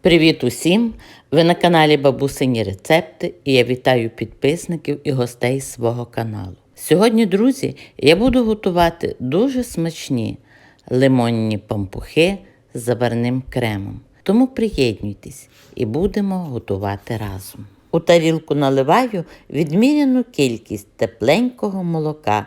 Привіт усім! Ви на каналі Бабусині Рецепти і я вітаю підписників і гостей свого каналу. Сьогодні, друзі, я буду готувати дуже смачні лимонні пампухи з заварним кремом. Тому приєднуйтесь і будемо готувати разом. У тарілку наливаю відміряну кількість тепленького молока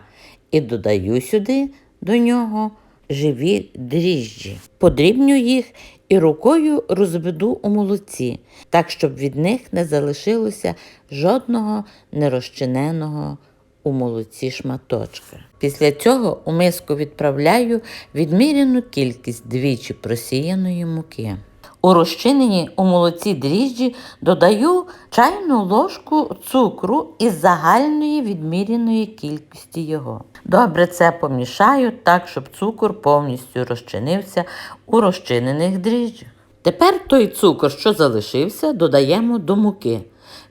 і додаю сюди до нього живі дріжджі. Подрібню їх і рукою розведу у молоці, так щоб від них не залишилося жодного нерозчиненого у молоці шматочка. Після цього у миску відправляю відміряну кількість двічі просіяної муки. У розчинені у молоці дріжджі додаю чайну ложку цукру із загальної відміряної кількості його. Добре це помішаю так, щоб цукор повністю розчинився у розчинених дріжджах. Тепер той цукор, що залишився, додаємо до муки.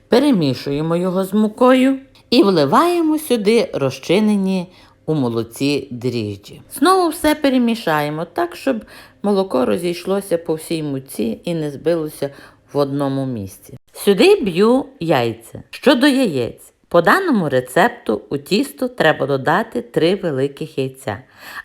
Перемішуємо його з мукою і вливаємо сюди розчинені у молоці дріжджі. Знову все перемішаємо так, щоб молоко розійшлося по всій муці і не збилося в одному місці. Сюди б'ю яйця. Щодо яєць, по даному рецепту у тісто треба додати 3 великих яйця.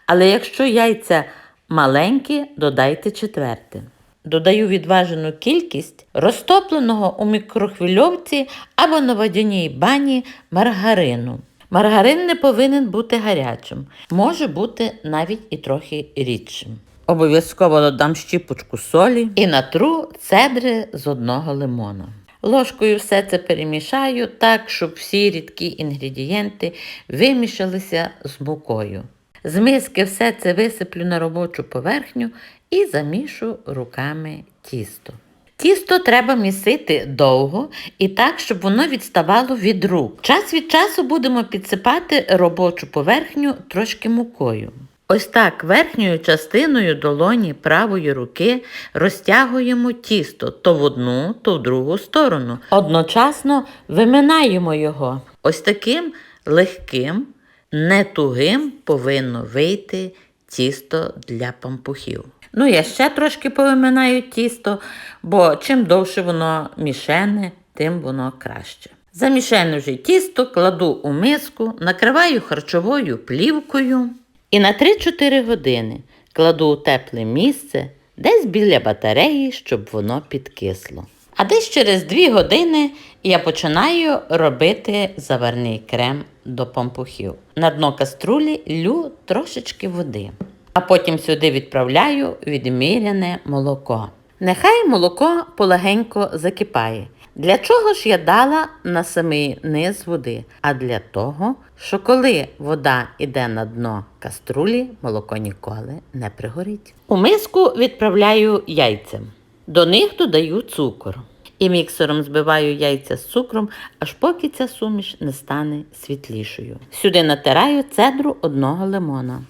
Але якщо яйця маленькі, додайте четверте. Додаю відважену кількість розтопленого у мікрохвильовці або на водяній бані маргарину. Маргарин не повинен бути гарячим, може бути навіть і трохи рідшим. Обов'язково додам щіпочку солі і натру цедри з одного лимона. Ложкою все це перемішаю так, щоб всі рідкі інгредієнти вимішалися з мукою. З миски все це висиплю на робочу поверхню і замішу руками тісто. Тісто треба місити довго і так, щоб воно відставало від рук. Час від часу будемо підсипати робочу поверхню трошки мукою. Ось так верхньою частиною долоні правої руки розтягуємо тісто то в одну, то в другу сторону. Одночасно виминаємо його. Ось таким легким, не тугим повинно вийти тісто для пампухів. Ну, я ще трошки повиминаю тісто, бо чим довше воно мішене, тим воно краще. Замішене вже тісто кладу у миску, накриваю харчовою плівкою і на 3-4 години кладу у тепле місце, десь біля батареї, щоб воно підкисло. А десь через 2 години я починаю робити заварний крем до пампухів. На дно каструлі лю трошечки води а потім сюди відправляю відміряне молоко. Нехай молоко полегенько закипає. Для чого ж я дала на самий низ води? А для того, що коли вода йде на дно каструлі, молоко ніколи не пригорить. У миску відправляю яйця. До них додаю цукор. І міксером збиваю яйця з цукром, аж поки ця суміш не стане світлішою. Сюди натираю цедру одного лимона.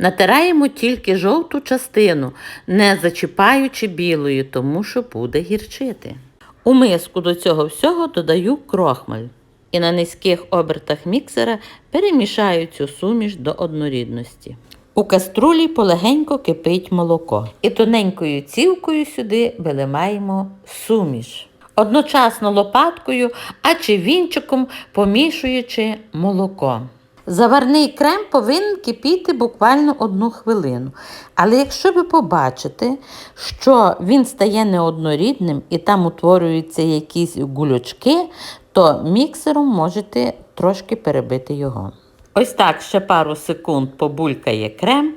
Натираємо тільки жовту частину, не зачіпаючи білої, тому що буде гірчити. У миску до цього всього додаю крохмаль і на низьких обертах міксера перемішаю цю суміш до однорідності. У каструлі полегенько кипить молоко. І тоненькою цівкою сюди вилимаємо суміш. Одночасно лопаткою, а чи вінчиком помішуючи молоко. Заварний крем повинен кипіти буквально одну хвилину. Але якщо ви побачите, що він стає неоднорідним і там утворюються якісь гулючки, то міксером можете трошки перебити його. Ось так ще пару секунд побулькає крем,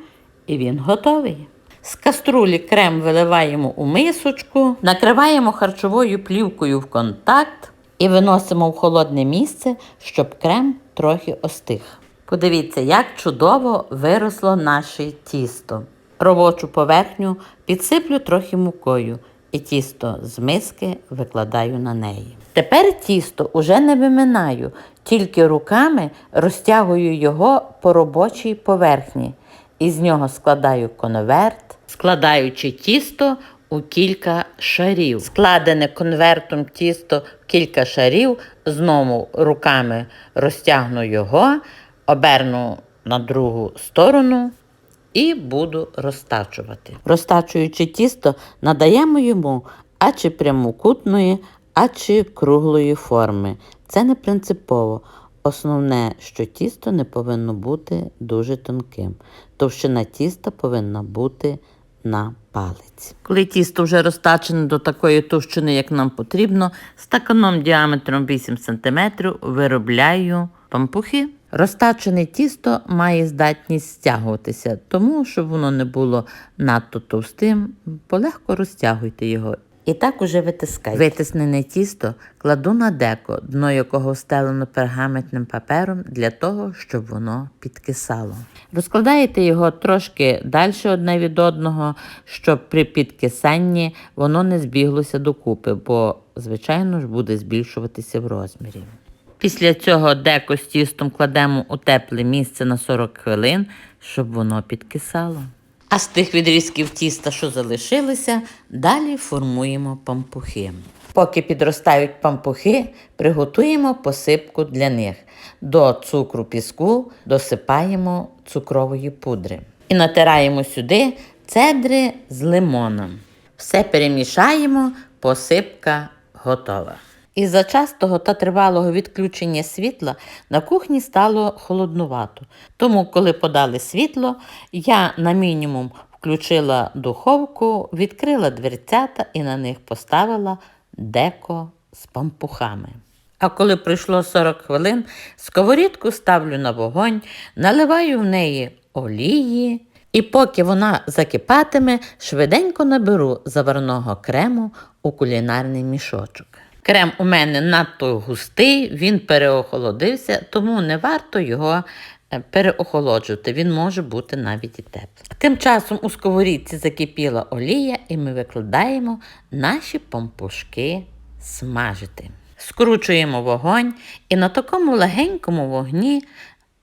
і він готовий. З каструлі крем виливаємо у мисочку, накриваємо харчовою плівкою в контакт і виносимо в холодне місце, щоб крем трохи остиг. Подивіться, як чудово виросло наше тісто. Робочу поверхню підсиплю трохи мукою і тісто з миски викладаю на неї. Тепер тісто уже не виминаю, тільки руками розтягую його по робочій поверхні. І з нього складаю конверт, складаючи тісто у кілька шарів. Складене конвертом тісто в кілька шарів, знову руками розтягну його, оберну на другу сторону і буду розтачувати. Розтачуючи тісто, надаємо йому а чи прямокутної, а чи круглої форми. Це не принципово. Основне, що тісто не повинно бути дуже тонким. Товщина тіста повинна бути на палець. Коли тісто вже розтачене до такої товщини, як нам потрібно, стаканом діаметром 8 см виробляю пампухи. Розтачене тісто має здатність стягуватися, тому щоб воно не було надто товстим, полегко розтягуйте його. І так уже витискайте. Витиснене тісто кладу на деко, дно якого встелено пергаментним папером для того, щоб воно підкисало. Розкладаєте його трошки далі одне від одного, щоб при підкисанні воно не збіглося докупи, бо, звичайно ж, буде збільшуватися в розмірі. Після цього деко з тістом кладемо у тепле місце на 40 хвилин, щоб воно підкисало. А з тих відрізків тіста, що залишилися, далі формуємо пампухи. Поки підростають пампухи, приготуємо посипку для них. До цукру піску досипаємо цукрової пудри. І натираємо сюди цедри з лимоном. Все перемішаємо, посипка готова. Із-за частого та тривалого відключення світла на кухні стало холоднувато. Тому, коли подали світло, я на мінімум включила духовку, відкрила дверцята і на них поставила деко з пампухами. А коли пройшло 40 хвилин, сковорідку ставлю на вогонь, наливаю в неї олії. І поки вона закипатиме, швиденько наберу заварного крему у кулінарний мішочок. Крем у мене надто густий, він переохолодився, тому не варто його е, переохолоджувати, він може бути навіть і теплий. Тим часом у сковорідці закипіла олія, і ми викладаємо наші пампушки смажити. Скручуємо вогонь, і на такому легенькому вогні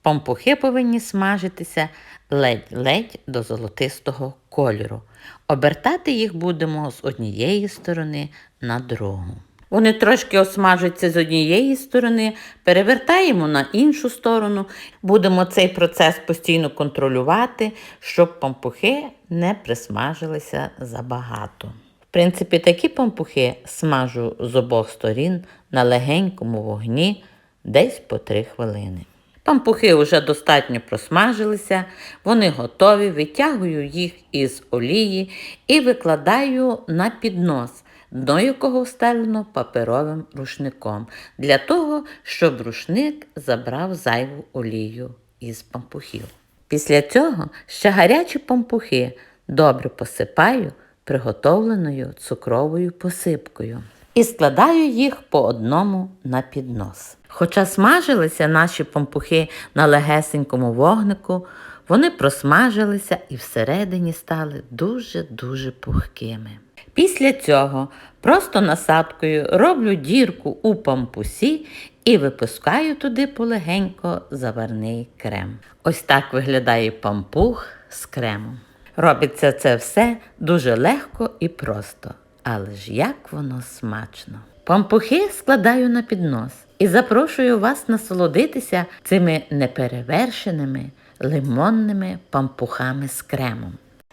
пампухи повинні смажитися ледь-ледь до золотистого кольору. Обертати їх будемо з однієї сторони на другу. Вони трошки осмажуються з однієї сторони, перевертаємо на іншу сторону. Будемо цей процес постійно контролювати, щоб пампухи не присмажилися забагато. В принципі, такі пампухи смажу з обох сторін на легенькому вогні десь по 3 хвилини. Пампухи вже достатньо просмажилися, вони готові, витягую їх із олії і викладаю на піднос, дно якого встелено паперовим рушником, для того, щоб рушник забрав зайву олію із пампухів. Після цього ще гарячі пампухи добре посипаю приготовленою цукровою посипкою і складаю їх по одному на піднос. Хоча смажилися наші пампухи на легесенькому вогнику, вони просмажилися і всередині стали дуже-дуже пухкими. Після цього просто насадкою роблю дірку у пампусі і випускаю туди полегенько заварний крем. Ось так виглядає пампух з кремом. Робиться це все дуже легко і просто, але ж як воно смачно. Пампухи складаю на піднос і запрошую вас насолодитися цими неперевершеними лимонними пампухами з кремом.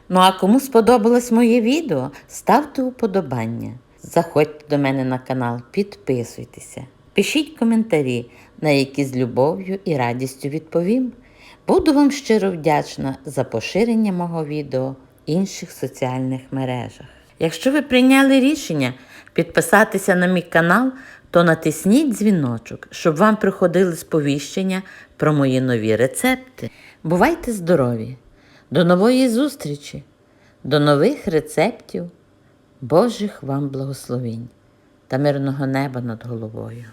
Ну а кому сподобалось моє відео, ставте уподобання. Заходьте до мене на канал, підписуйтеся, пишіть коментарі, на які з любов'ю і радістю відповім. Буду вам щиро вдячна за поширення мого відео в інших соціальних мережах. Якщо ви прийняли рішення підписатися на мій канал, то натисніть дзвіночок, щоб вам приходили сповіщення про мої нові рецепти. Бувайте здорові! До нової зустрічі, до нових рецептів, Божих вам благословінь та мирного неба над головою.